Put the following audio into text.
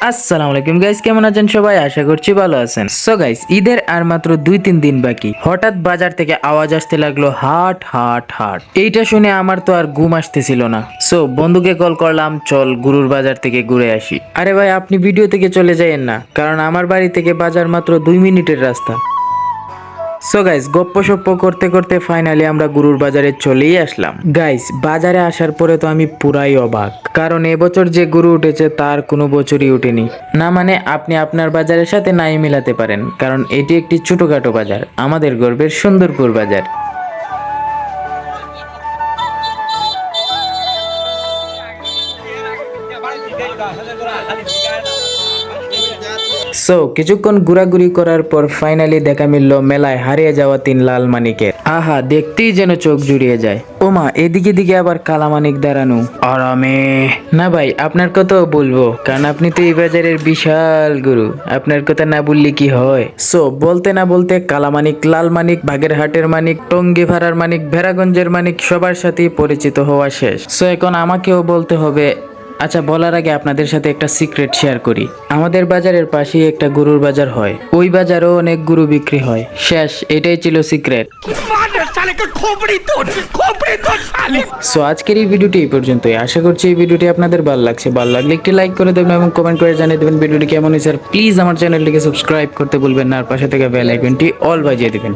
আসসালামু আলাইকুম গাইস কেমন আছেন সবাই? আশা করছি ভালো আছেন। সো গাইস ঈদের আর মাত্র দুই তিন দিন বাকি। হঠাৎ বাজার থেকে আওয়াজ আসতে লাগল হাট হাট হাট। এইটা শুনে আমার তো আর ঘুম আসতেছিল না। সো বন্ধুকে কল করলাম, চল গুরুর বাজার থেকে ঘুরে আসি। আরে ভাই, আপনি ভিডিও থেকে চলে যাইয়েন না, কারণ আমার বাড়ি থেকে বাজার মাত্র দুই মিনিটের রাস্তা। সো গাইস গপ্প সপ্প করতে করতে ফাইনালি আমরা গুরুর বাজারে চলেই আসলাম। গাইস বাজারে আসার পরে তো আমি পুরাই অবাক। কারণ এবছর যে গুরু উঠেছে, তার কোনো বছরই উঠেনি। না মানে আপনি আপনার বাজারের সাথে নাই মিলাতে পারেন, কারণ এটি একটি ছোটখাটো বাজার, আমাদের গর্বের সুন্দরপুর বাজার। সো কিছুক্ষণ ঘোরাঘুরি করার পর ফাইনালি দেখা মিলল মেলায় হারিয়ে যাওয়া তিন লাল মানিকের। আহা দেখতেই যেন চোখ জুড়িয়ে যায়। ওমা এদিকে দিকে আবার কালামানিক দাঁড়ানো। আরামে। না ভাই আপনার কথাও বলব কারণ আপনি তো এই বাজারের বিশাল গুরু। আপনার কথা না বললে কি হয়? সো বলতে না বলতে কালামানিক লাল মানিক বাগেরহাটের মানিক টঙ্গি ভাড়ার মানিক ভেরাগঞ্জের মানিক সবার সাথেই পরিচিত হওয়া শেষ। সো এখন আমাকেও বলতে হবে আচ্ছা বলার আগে আপনাদের সাথে একটা সিক্রেট শেয়ার করি। আমাদের বাজারের পাশেই একটা গরুর বাজার হয়। ওই বাজারেও অনেক গরু বিক্রি হয়। শেষ এটাই ছিল সিক্রেট সো আজকের এই ভিডিওটি এই পর্যন্তই। আশা করছি এই ভিডিওটি আপনাদের ভালো লাগছে। ভালো লাগলে একটি লাইক করে দেবেন এবং কমেন্ট করে জানিয়ে দেবেন ভিডিওটি কেমন হয়েছে। আর প্লিজ আমার চ্যানেলটিকে সাবস্ক্রাইব করতে ভুলবেন না। আর পাশে থেকে বেল আইকনটি অল বাজিয়ে দেবেন।